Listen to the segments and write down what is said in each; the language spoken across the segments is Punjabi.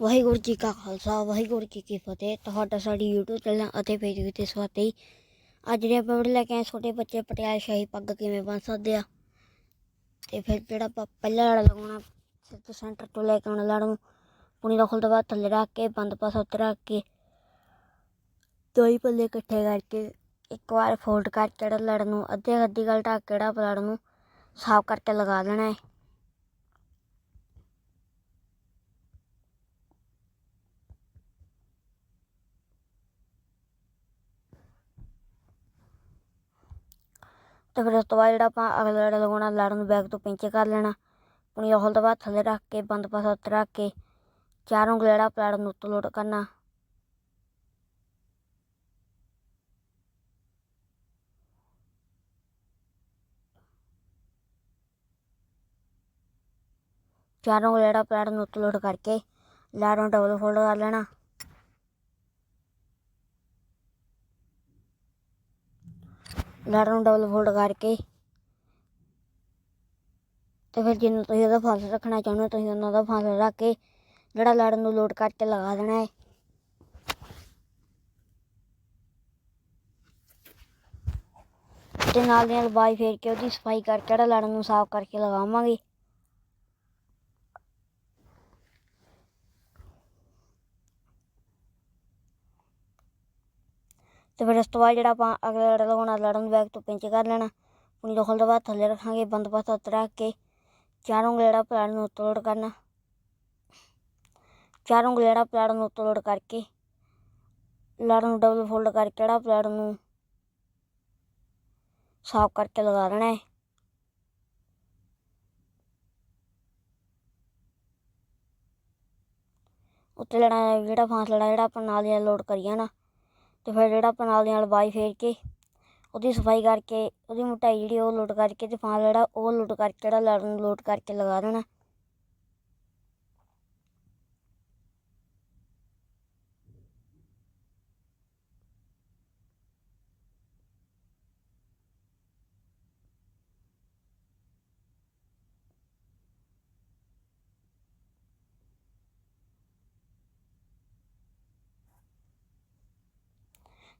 ਵਾਹਿਗੁਰੂ ਜੀ ਕਾ ਖਾਲਸਾ, ਵਾਹਿਗੁਰੂ ਜੀ ਕੀ ਫਤਿਹ। ਤੁਹਾਡਾ ਸਾਡੀ YouTube ਚੈਨਲ ਅਤੇ ਫੇਸਬੁੱਕ ਤੇ ਸਵਾਗਤ ਹੈ ਅੱਜ ਦੇ ਆਪਾਂ ਵੀਡੀਓ ਲੈ ਕੇ ਆਏ ਛੋਟੇ ਬੱਚੇ ਪਟਿਆਲਾ ਸ਼ਾਹੀ ਪੱਗ ਕਿਵੇਂ ਬੰਨ ਸਕਦੇ ਆ? ਤੇ ਫਿਰ ਜਿਹੜਾ ਆਪਾਂ ਪਹਿਲਾ ਲੜ ਲਗਾਉਣਾ ਸਿਰ ਤੋਂ ਸੈਂਟਰ ਤੋਂ ਲੈ ਕੇ ਆਉਣਾ ਲੜ ਨੂੰ, ਪੁਣੀ ਦਾ ਖੁੱਲਦਾ ਬਾਅਦ ਥੱਲੇ ਰੱਖ ਕੇ, ਬੰਦ ਪਾਸਾ ਉੱਤੇ ਰੱਖ ਕੇ, ਦੋਈ ਪੱਲੇ ਇਕੱਠੇ ਕਰਕੇ, ਇੱਕ ਵਾਰ ਫੋਲਡ ਕਰਕੇ ਜਿਹੜਾ ਲੜ ਨੂੰ ਅੱਧੇ ਅੱਧੀ ਗੱਲ ਢੱਕ ਕੇ ਜਿਹੜਾ ਆਪਾਂ ਲੜ ਨੂੰ, ਸਾਫ਼ ਕਰਕੇ ਲਗਾ ਦੇਣਾ ਹੈ। ਤੇ ਫਿਰ ਉਸ ਤੋਂ ਬਾਅਦ ਜਿਹੜਾ ਆਪਾਂ ਅਗਲਾ ਲੜ ਲਗਾਉਣਾ ਲੜ ਨੂੰ ਬੈਕ ਤੋਂ ਪਿੰਚ ਕਰ ਲੈਣਾ, ਪੁਣੀ ਉਹ ਤੋਂ ਬਾਅਦ ਥੱਲੇ ਰੱਖ ਕੇ, ਬੰਦ ਪਾਸਾ ਉੱਤੇ ਰੱਖ ਕੇ, ਚਾਰੋਂ ਗਲੇੜਾ ਪਲੜ ਨੂੰ ਉੱਤੋਂ ਲੋਡ ਕਰਨਾ। ਚਾਰੋਂ ਗਲੇੜਾ ਪਲੜ ਨੂੰ ਉੱਤੋਂ ਲੋਡ ਕਰਕੇ ਲੜ ਨੂੰ ਡਬਲ ਫੋਲਡ ਕਰ ਲੈਣਾ। ਲੜ ਨੂੰ ਡਬਲ ਫੋਲਡ ਕਰਕੇ। ਤੇ ਫਿਰ ਜਿੰਨੂੰ ਤੁਸੀਂ ਉਹਦਾ ਫਾਸਲਾ ਰੱਖਣਾ ਚਾਹੁੰਦੇ ਹੋ, ਤੁਸੀਂ ਉਹਨਾਂ ਦਾ ਫਾਸਲਾ ਰੱਖ ਕੇ ਜਿਹੜਾ ਲੜ ਨੂੰ ਲੋਡ ਕਰਕੇ ਲਗਾ ਦੇਣਾ ਹੈ। ਤੇ ਨਾਲ ਦੀ ਨਾਲ ਬਾਈ ਫੇਰ ਕੇ ਉਹਦੀ ਸਫ਼ਾਈ ਕਰਕੇ ਜਿਹੜਾ ਲੜ ਨੂੰ ਸਾਫ਼ ਕਰਕੇ ਲਗਾਵਾਂਗੇ। ਤੇ ਫਿਰ ਉਸ ਤੋਂ ਬਾਅਦ ਜਿਹੜਾ ਆਪਾਂ ਅਗਲਾ ਲੜ ਲਗਾਉਣਾ, ਲੜਨ ਨੂੰ ਬੈਕ ਤੋਂ ਪਿੰਚ ਕਰ ਲੈਣਾ। ਪੁਣੀ ਦਖਲ ਤੋਂ ਬਾਅਦ ਥੱਲੇ ਰੱਖਾਂਗੇ ਬੰਦ ਪਾਸਾ ਉੱਤੇ ਰੱਖ ਕੇ ਚਾਰੋਂ ਗਲੇੜਾ ਪਲਾੜ ਨੂੰ ਉੱਤੋਂ ਲੋਡ ਕਰਨਾ। ਚਾਰ ਉਂਗਲੇੜਾ ਪਲਾੜ ਨੂੰ ਉੱਤੋਂ ਲੋਡ ਕਰਕੇ, ਲੜ ਨੂੰ ਡਬਲ ਫੋਲਡ ਕਰਕੇ ਜਿਹੜਾ ਪਲਾੜ ਨੂੰ ਸਾਫ਼ ਕਰਕੇ ਲਗਾ ਦੇਣਾ ਹੈ। ਉੱਤੇ ਲੜਾ, ਜਿਹੜਾ ਫਾਸਲਾ ਜਿਹੜਾ ਆਪਾਂ ਨਾਲ ਦੀ ਨਾਲ ਲੋਡ ਕਰੀ ਜਾਣਾ ਤੇ ਫਿਰ ਜਿਹੜਾ ਆਪਾਂ ਨਾਲ ਦੀ ਨਾਲ ਬਾਈ ਫੇਰ ਕੇ, ਉਹਦੀ ਸਫ਼ਾਈ ਕਰਕੇ, ਉਹਦੀ ਮੋਟਾਈ ਜਿਹੜੀ ਉਹ ਲੋਡ ਕਰਕੇ ਤੇ ਫਾਂ ਜਿਹੜਾ ਉਹ ਲੋਡ ਕਰਕੇ ਜਿਹੜਾ ਲੜ ਨੂੰ ਲੋਡ ਕਰਕੇ ਲਗਾ ਦੇਣਾ।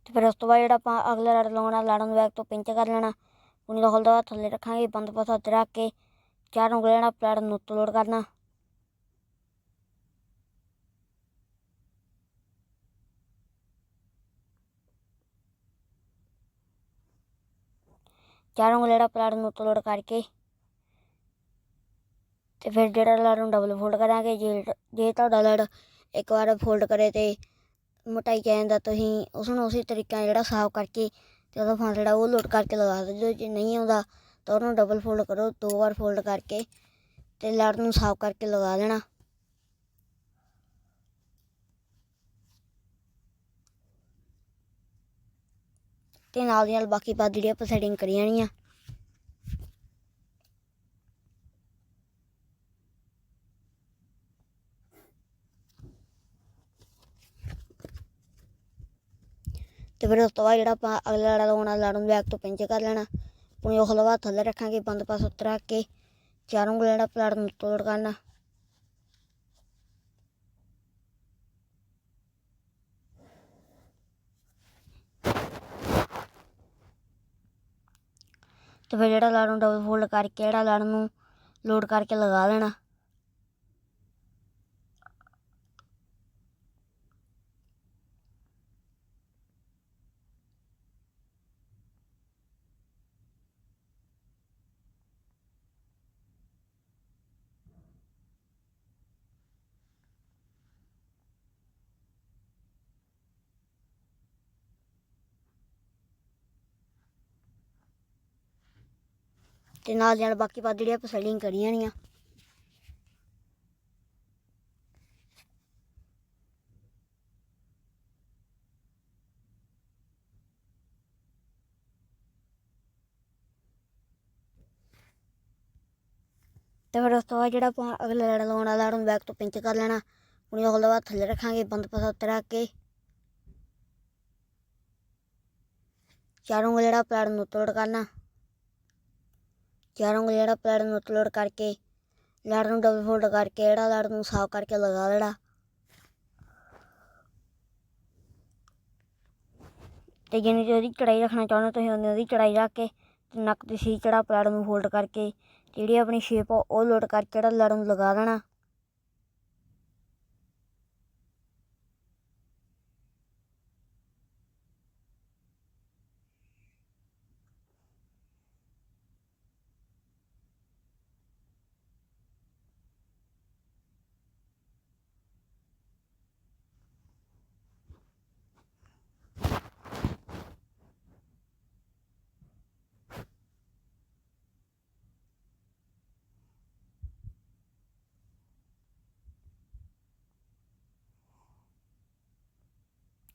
ਤੇ ਫਿਰ ਉਸ ਤੋਂ ਬਾਅਦ ਜਿਹੜਾ ਆਪਾਂ ਅਗਲਾ ਲੜ ਲਾਉਣਾ, ਲੜਨ ਨੂੰ ਬੈਕ ਤੋਂ ਪਿੰਚ ਕਰ ਲੈਣਾ ਪੁਣੀ ਦਾ ਖੁੱਲਦਾ ਥੱਲੇ ਰੱਖਾਂਗੇ, ਬੰਦ ਪਾਸਾ ਉੱਤੇ ਰੱਖ ਕੇ ਚਾਰ ਉਂਗਲਾਂ ਨਾਲ ਪਲੜ ਨੂੰ ਉੱਤੋਂ ਲੋਡ ਕਰਨਾ। ਚਾਰ ਉਂਗਲਾਂ ਨਾਲ ਪਲੜ ਨੂੰ ਉੱਤੋਂ ਲੋਡ ਕਰਕੇ ਤੇ ਫਿਰ ਜਿਹੜਾ ਲੜ ਨੂੰ ਡਬਲ ਫੋਲਡ ਕਰਾਂਗੇ, ਜੇ ਜੇ ਤੁਹਾਡਾ ਲੜ ਇੱਕ ਵਾਰ ਫੋਲਡ ਕਰੇ ਤੇ ਮੋਟਾਈ ਕਹਿ ਜਾਂਦਾ ਤੁਸੀਂ ਉਸ ਨੂੰ ਉਸੇ ਤਰੀਕੇ ਨਾਲ ਜਿਹੜਾ ਸਾਫ਼ ਕਰਕੇ ਤੇ ਉਹਦਾ ਫਾਂ ਜਿਹੜਾ ਉਹ ਲੋਡ ਕਰਕੇ ਲਗਾ ਦਿਓ। ਜੇ ਨਹੀਂ ਆਉਂਦਾ ਤਾਂ ਉਹਨੂੰ ਡਬਲ ਫੋਲਡ ਕਰੋ, ਦੋ ਵਾਰ ਫੋਲਡ ਕਰਕੇ ਤੇ ਲੜ ਨੂੰ ਸਾਫ਼ ਕਰਕੇ ਲਗਾ ਦੇਣਾ। ਤੇ ਨਾਲ ਦੀ ਨਾਲ ਬਾਕੀ ਪਾ ਜਿਹੜੀ ਆਪਾਂ ਸੈਟਿੰਗ ਕਰੀ ਜਾਣੀ ਆ ਤੇ ਫਿਰ ਉਸ ਤੋਂ ਬਾਅਦ ਜਿਹੜਾ ਆਪਾਂ ਅਗਲਾ ਲੜਾ ਲਗਾਉਣਾ ਲੜ ਨੂੰ ਬੈਕ ਤੋਂ ਪਿੰਚ ਕਰ ਲੈਣਾ। ਪੁਣੀ ਉਹ ਹਲਵਾ ਥੱਲੇ ਰੱਖਾਂਗੇ, ਬੰਦ ਪਾਸ ਉੱਤੇ ਰੱਖ ਕੇ ਚਾਰੋਂ ਉਂਗਲਾਂ ਪਲੜ ਨੂੰ ਤੋੜ ਕਰਨਾ। ਤੇ ਫਿਰ ਜਿਹੜਾ ਲੜ ਨੂੰ ਡਬਲ ਫੋਲਡ ਕਰਕੇ, ਜਿਹੜਾ ਲੜ ਨੂੰ ਲੋਡ ਕਰਕੇ ਲਗਾ ਲੈਣਾ ਤੇ ਨਾਲ ਨਾਲ ਬਾਕੀ ਪਾ ਜਿਹੜੀਆਂ ਆਪਾਂ ਸੈਟਿੰਗ ਕਰੀ ਜਾਣੀ ਆ ਤੇ ਫਿਰ ਉਸ ਤੋਂ ਬਾਅਦ ਜਿਹੜਾ ਆਪਾਂ ਅਗਲਾ ਲੜ ਲਾਉਣਾ ਲੜ ਨੂੰ ਬੈਕ ਤੋਂ ਪਿੰਚ ਕਰ ਲੈਣਾ। ਪੁਣੀ ਉਹ ਬਾਅਦ ਥੱਲੇ ਰੱਖਾਂਗੇ, ਬੰਦ ਪਾਸਾ ਉੱਤੇ ਰੱਖ ਕੇ। ਚਾਰੋਂ ਉਂਗਲ ਜਿਹੜਾ ਪਲੜ ਨੂੰ ਤੋੜ ਕਰਨਾ। 11 को ਜਿਹੜਾ ਪਲੇਟ ਨੂੰ ਅਪਲੋਡ ਕਰਕੇ ਲੜ ਨੂੰ ਡਬਲ ਫੋਲਡ ਕਰਕੇ, ਜਿਹੜਾ ਲੜ ਨੂੰ ਸਾਫ਼ ਕਰਕੇ ਲਗਾ ਦੇਣਾ ਤੇ ਜਿਹਨੇ ਉਹਦੀ ਚੜਾਈ ਰੱਖਣਾ ਚਾਹੁੰਦੇ ਹੋ, ਤੁਸੀਂ ਉਹਨੇ ਉਹਦੀ ਚੜਾਈ ਰੱਖ ਕੇ ਨੱਕ ਤੇ ਸੀ ਚੜਾ ਪਲੇਟ ਨੂੰ ਫੋਲਡ ਕਰਕੇ, ਜਿਹੜੀ ਆਪਣੀ ਸ਼ੇਪ ਉਹ ਲੋਡ ਕਰਕੇ ਜਿਹੜਾ ਲੜ ਨੂੰ ਲਗਾ ਦੇਣਾ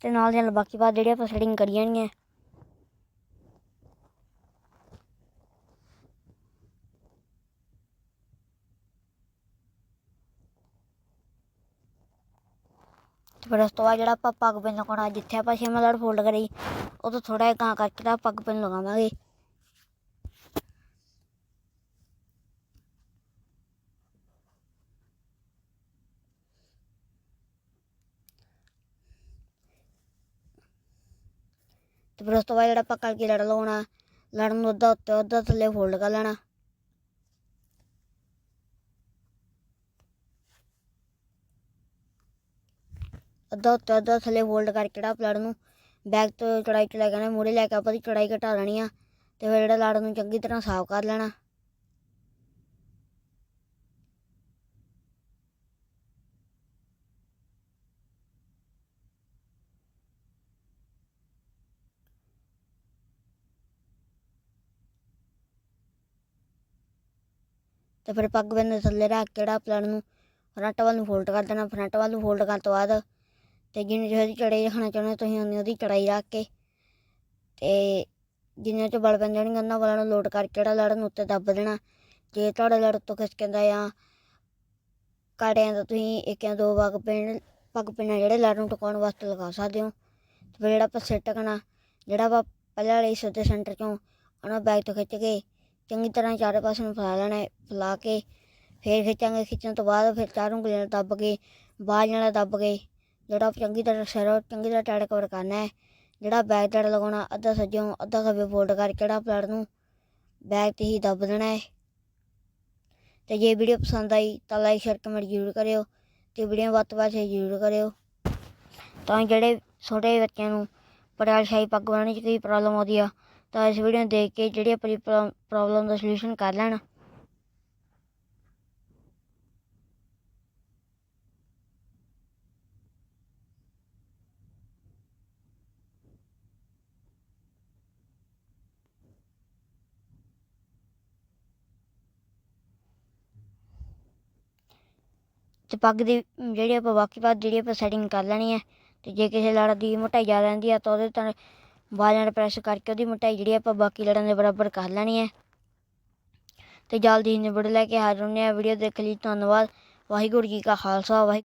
ਤੇ ਨਾਲ ਦੀ ਨਾਲ ਬਾਕੀ ਬਾਅਦ ਜਿਹੜੇ ਆਪਾਂ ਸੈਟਿੰਗ ਕਰੀ ਜਾਣੀ ਹੈ। ਤੇ ਫਿਰ ਉਸ ਤੋਂ ਬਾਅਦ ਜਿਹੜਾ ਆਪਾਂ ਪੱਗ ਪਿੰਨ ਲਗਾਉਣਾ, ਜਿੱਥੇ ਆਪਾਂ ਛੇਵਾਂ ਲੜ ਫੋਲਡ ਕਰੀ, ਉਹ ਤੋਂ ਥੋੜਾ ਜਿਹਾ ਕਾਂ ਕਰਕੇ ਤਾਂ ਪੱਗ ਪਿੰਨ ਲਗਾਵਾਂਗੇ। ਤੇ ਫਿਰ ਉਸ ਤੋਂ ਬਾਅਦ ਜਿਹੜਾ ਆਪਾਂ ਕਰਕੇ ਲੜ ਲਾਉਣਾ ਲੜ ਨੂੰ ਅੱਧਾ ਉੱਤੇ, ਅੱਧਾ ਥੱਲੇ ਫੋਲਡ ਕਰ ਲੈਣਾ। ਅੱਧਾ ਉੱਤੇ, ਅੱਧਾ ਥੱਲੇ ਫੋਲਡ ਕਰਕੇ ਜਿਹੜਾ ਲੜ ਨੂੰ ਬੈਕ ਤੋਂ ਚੜਾਈ ਚ ਲੈ ਕੇ ਆਣਾ ਮੂਹਰੇ ਲੈ ਕੇ ਆਪਾਂ ਦੀ ਚੜਾਈ ਘਟਾ ਲੈਣੀ ਆ, ਤੇ ਫਿਰ ਜਿਹੜਾ ਲੜ ਨੂੰ ਚੰਗੀ ਤਰ੍ਹਾਂ ਸਾਫ਼ ਕਰ ਲੈਣਾ। ਤੇ ਫਿਰ ਪੱਗ ਬੰਨ ਦੇ ਥੱਲੇ ਰੱਖ ਕੇ ਜਿਹੜਾ ਪਲੜ ਨੂੰ ਫਰੰਟ ਵੱਲ ਨੂੰ ਫੋਲਡ ਕਰ ਦੇਣਾ, ਫਰੰਟ ਵੱਲ ਨੂੰ ਫੋਲਡ ਕਰਨ ਤੋਂ ਬਾਅਦ ਤੇ ਜਿੰਨੀ ਜਿਹੀ ਚੜਾਈ ਰੱਖਣਾ ਚਾਹੁੰਦੇ ਹੋ ਤੁਸੀਂ ਉਨੀ ਉਹਦੀ ਚੜਾਈ ਰੱਖ ਕੇ ਤੇ ਜਿੰਨੇ ਚ ਬਲ ਪੈਂਦੇ ਜਾਣਗੇ ਉਹਨਾਂ ਵਾਲਾਂ ਨੂੰ ਲੋਡ ਕਰਕੇ ਜਿਹੜਾ ਲੜ ਨੂੰ ਉੱਤੇ ਦੱਬ ਦੇਣਾ। ਜੇ ਤੁਹਾਡਾ ਲੜ ਉੱਤੋਂ ਖਿਸਕਦਾ ਜਾਂ ਕਾੜਿਆਂ ਦਾ ਤੁਸੀਂ ਇੱਕ ਜਾਂ ਦੋ ਪੱਗ ਪਿੰਨ, ਪੱਗ ਪਿੰਨਾ ਜਿਹੜੇ ਲੜ ਨੂੰ ਟਿਕਾਉਣ ਵਾਸਤੇ ਲਗਾ ਸਕਦੇ ਹੋ। ਤੇ ਫਿਰ ਜਿਹੜਾ ਆਪਾਂ ਸਿਰ ਟਕਣਾ ਜਿਹੜਾ ਆਪਾਂ ਪਹਿਲਾਂ ਵਾਲੇ ਸਿੱਧੇ ਸੈਂਟਰ ਚੋਂ, ਉਹਨਾਂ ਬੈਗ ਤੋਂ ਖਿੱਚ ਕੇ ਚੰਗੀ ਤਰ੍ਹਾਂ ਚਾਰੇ ਪਾਸੇ ਨੂੰ ਫੈਲਾ ਲੈਣਾ ਫੈਲਾ ਕੇ ਫਿਰ ਖਿੱਚਾਂਗੇ। ਖਿੱਚਣ ਤੋਂ ਬਾਅਦ ਫਿਰ ਚਾਰ ਉਂਗਲੀਆਂ ਨਾਲ ਦੱਬ ਕੇ ਬਾਜ ਨਾਲ ਦੱਬ ਕੇ ਜਿਹੜਾ ਚੰਗੀ ਤਰ੍ਹਾਂ ਸਿਰ ਚੰਗੀ ਤਰ੍ਹਾਂ ਟਾਈਟ ਕਵਰ ਕਰਨਾ ਹੈ। ਜਿਹੜਾ ਬੈਕ ਟਾਈਟ ਲਗਾਉਣਾ, ਅੱਧਾ ਸੱਜੋਂ ਅੱਧਾ ਖੱਬੇ ਫੋਲਡ ਕਰਕੇ ਜਿਹੜਾ ਪਲੜ ਨੂੰ ਬੈਕ ਤੇ ਹੀ ਦੱਬ ਦੇਣਾ ਹੈ। ਤੇ ਜੇ ਵੀਡੀਓ ਪਸੰਦ ਆਈ ਤਾਂ ਲਾਈਕ ਸ਼ੇਅਰ ਕਮੈਂਟ ਜ਼ਰੂਰ ਕਰਿਓ ਤੇ ਵੀਡੀਓ ਵੱਧ ਤੋਂ ਵੱਧ ਜ਼ਰੂਰ ਕਰਿਓ। ਤਾਂ ਜਿਹੜੇ ਛੋਟੇ ਬੱਚਿਆਂ ਨੂੰ ਪਟਿਆਲਾ ਸ਼ਾਹੀ ਪੱਗ ਬਣਾਉਣ 'ਚ ਕੋਈ ਪ੍ਰੋਬਲਮ ਆਉਂਦੀ ਆ ਤਾਂ ਇਸ ਵੀਡੀਓ ਨੂੰ ਦੇਖ ਕੇ ਜਿਹੜੀ ਆਪਣੀ ਪ੍ਰੋਬਲਮ ਦਾ ਸੋਲੂਸ਼ਨ ਕਰ ਲੈਣ। ਤੇ ਪੱਗ ਦੀ ਜਿਹੜੀ ਆਪਾਂ ਬਾਕੀ ਬਾਤ ਜਿਹੜੀ ਆਪਾਂ ਸੈਟਿੰਗ ਕਰ ਲੈਣੀ ਹੈ, ਤੇ ਜੇ ਕਿਸੇ ਲੜ ਦੀ ਮੋਟਾਈ ਜ਼ਿਆਦਾ ਰਹਿੰਦੀ ਆ, ਤਾਂ ਉਹਦੇ ਤਾਂ ਬਾਲਾਂ ਨਾਲ ਪ੍ਰੈਸ ਕਰਕੇ ਉਹਦੀ ਮੋਟਾਈ ਜਿਹੜੀ ਆਪਾਂ ਬਾਕੀ ਲੜਾਂ ਦੇ ਬਰਾਬਰ ਕਰ ਲੈਣੀ ਹੈ। ਤੇ ਜਲਦੀ ਹੀ ਨਿਬੜ ਲੈ ਕੇ ਹਾਜ਼ਰ ਹੁੰਦੇ ਆ ਵੀਡੀਓ ਦੇਖ ਲਈ, ਧੰਨਵਾਦ। ਵਾਹਿਗੁਰੂ ਜੀ ਕਾ ਖਾਲਸਾ ਵਾਹਿਗੁਰੂ